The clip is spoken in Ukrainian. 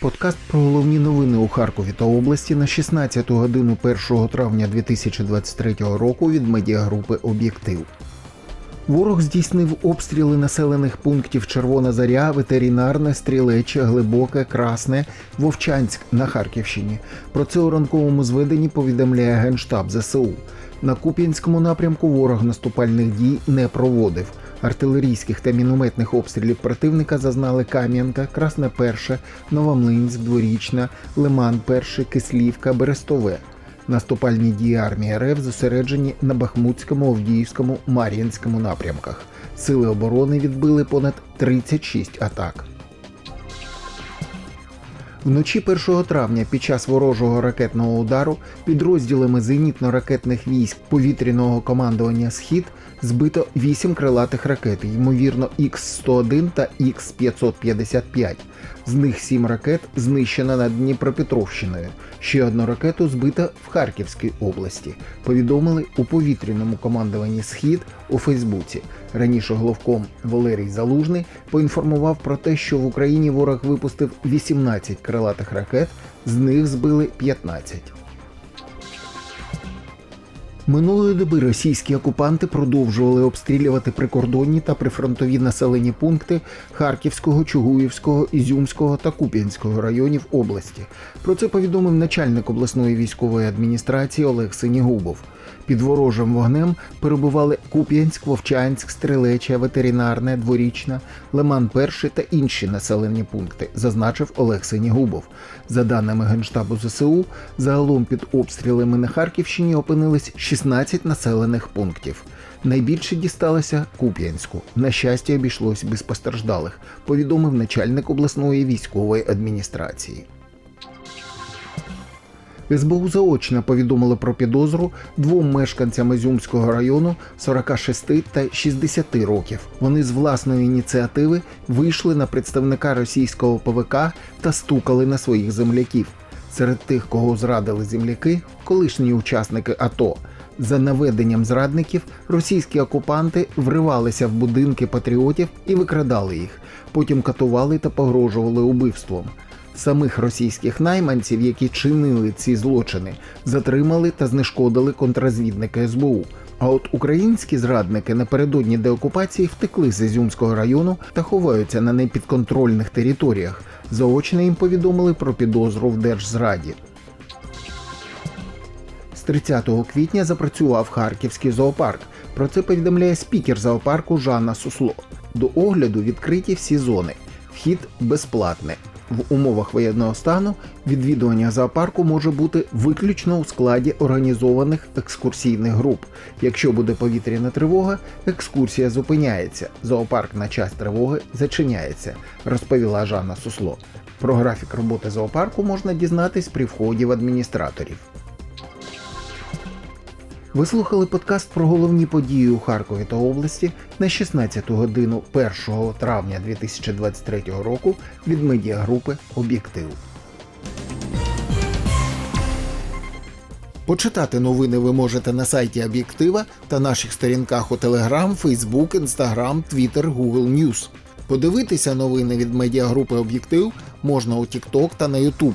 Подкаст про головні новини у Харкові та області на 16 годину 1 травня 2023 року від медіагрупи Об'єктив. Ворог здійснив обстріли населених пунктів Червона Заря, Ветеринарне, Стрілече, Глибоке, Красне, Вовчанськ на Харківщині. Про це у ранковому зведенні повідомляє Генштаб ЗСУ. На Куп'янському напрямку ворог наступальних дій не проводив. Артилерійських та мінометних обстрілів противника зазнали Кам'янка, Красне Перше, Новомлинськ, Дворічна, Лиман Перший, Кислівка, Берестове. Наступальні дії армії РФ зосереджені на Бахмутському, Овдіївському, Мар'їнському напрямках. Сили оборони відбили понад 36 атак. Вночі 1 травня під час ворожого ракетного удару підрозділами зенітно-ракетних військ повітряного командування Схід збито 8 крилатих ракет, ймовірно, Х-101 та Х-555. З них сім ракет знищено над Дніпропетровщиною. Ще одну ракету збита в Харківській області. Повідомили у повітряному командуванні Схід у Фейсбуці. Раніше головком Валерій Залужний поінформував про те, що в Україні ворог випустив 18 крилатих ракет, з них збили 15. Минулої доби російські окупанти продовжували обстрілювати прикордонні та прифронтові населені пункти Харківського, Чугуївського, Ізюмського та Куп'янського районів області. Про це повідомив начальник обласної військової адміністрації Олег Синігубов. Під ворожим вогнем перебували Куп'янськ, Вовчанськ, Стрелеча, Ветеринарне, Дворічна, Лиман Перший та інші населені пункти, зазначив Олег Синігубов. За даними Генштабу ЗСУ, загалом під обстрілами на Харківщині опинились 16 населених пунктів. Найбільше дісталося Куп'янську. На щастя, обійшлось без постраждалих, повідомив начальник обласної військової адміністрації. СБУ заочно повідомили про підозру двом мешканцям Ізюмського району 46 та 60 років. Вони з власної ініціативи вийшли на представника російського ПВК та стукали на своїх земляків. Серед тих, кого зрадили земляки, колишні учасники АТО. За наведенням зрадників російські окупанти вривалися в будинки патріотів і викрадали їх. Потім катували та погрожували убивством. Самих російських найманців, які чинили ці злочини, затримали та знешкодили контрозвідники СБУ. А от українські зрадники напередодні деокупації втекли з Ізюмського району та ховаються на непідконтрольних територіях. Заочно їм повідомили про підозру в держзраді. З 30 квітня запрацював Харківський зоопарк. Про це повідомляє спікер зоопарку Жанна Сусло. До огляду відкриті всі зони. Вхід безплатний. В умовах воєнного стану відвідування зоопарку може бути виключно у складі організованих екскурсійних груп. Якщо буде повітряна тривога, екскурсія зупиняється. Зоопарк на час тривоги зачиняється, розповіла Жанна Сусло. Про графік роботи зоопарку можна дізнатись при вході в адміністраторів. Ви слухали подкаст про головні події у Харкові та області на 16 годину 1 травня 2023 року від медіагрупи Об'єктив. Почитати новини ви можете на сайті Об'єктива та наших сторінках у Telegram, Facebook, Instagram, Twitter, Google News. Подивитися новини від медіагрупи Об'єктив можна у TikTok та на YouTube.